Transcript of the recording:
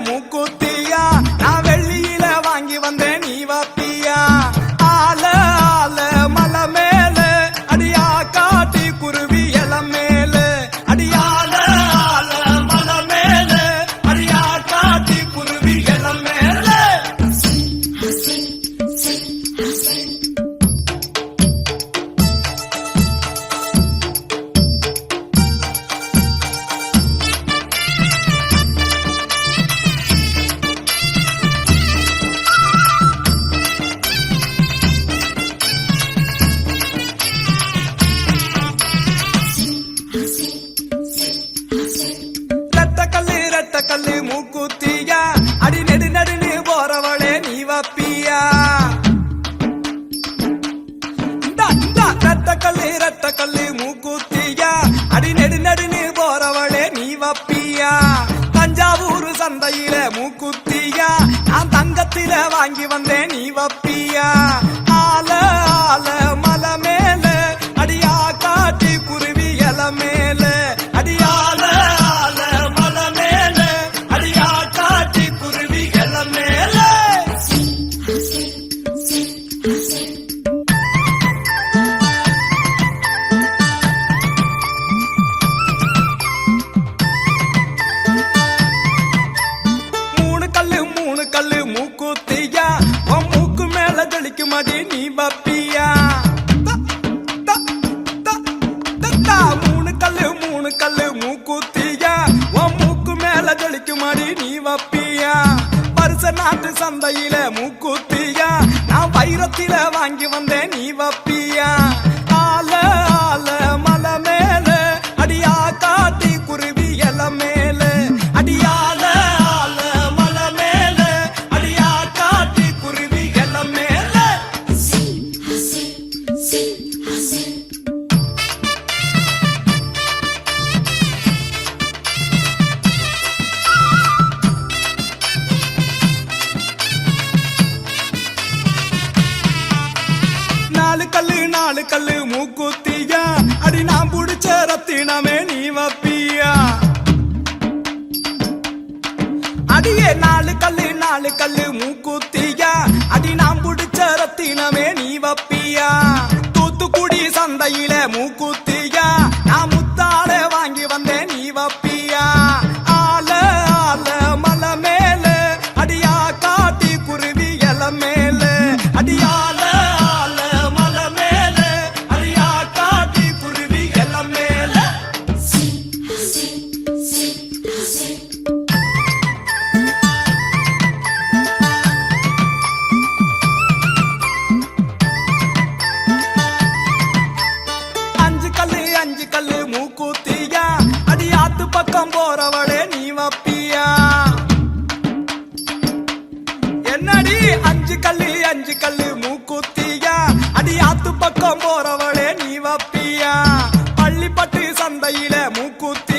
mukuti. ரத்த கல்லி ரத்த கல்லி மூக்குத்தியா. அடி நெடு நடுன்னு போறவளே நீ வப்பியா. தஞ்சாவூர் சந்தையில மூக்குத்தியா. நான் தங்கத்தில வாங்கி வந்தேன் நீ வப்பியா. ஆல ஆல மலமே மதினி பப்பியா? மூணு கல்லு மூணு கல்லு மூக்குத்தியா? உன் மூக்கு மேல ஜொலிக்குமாடி நீ வப்பியா? பரிச நாட்டு சந்தையில மூக்குத்தியா? நான் வைரத்தில வாங்கி வந்தேன் நீ வப்பியா? கல்லு மூக்குத்தியா? அடி நான் புடிச்ச ரத்தினமே நீ வப்பியா? அடியே நாலு கல்லு நாலு கல்லு மூக்குத்தியா? அடி நான் புடிச்ச ரத்தினமே போறவளே நீ வப்பியா? என்னடி அஞ்சு கல்லு அஞ்சு கல்லு மூக்குத்தியா? அடி ஆத்து பக்கம் போறவளே நீ வப்பியா? பள்ளிப்பட்டு சந்தையில மூக்குத்தி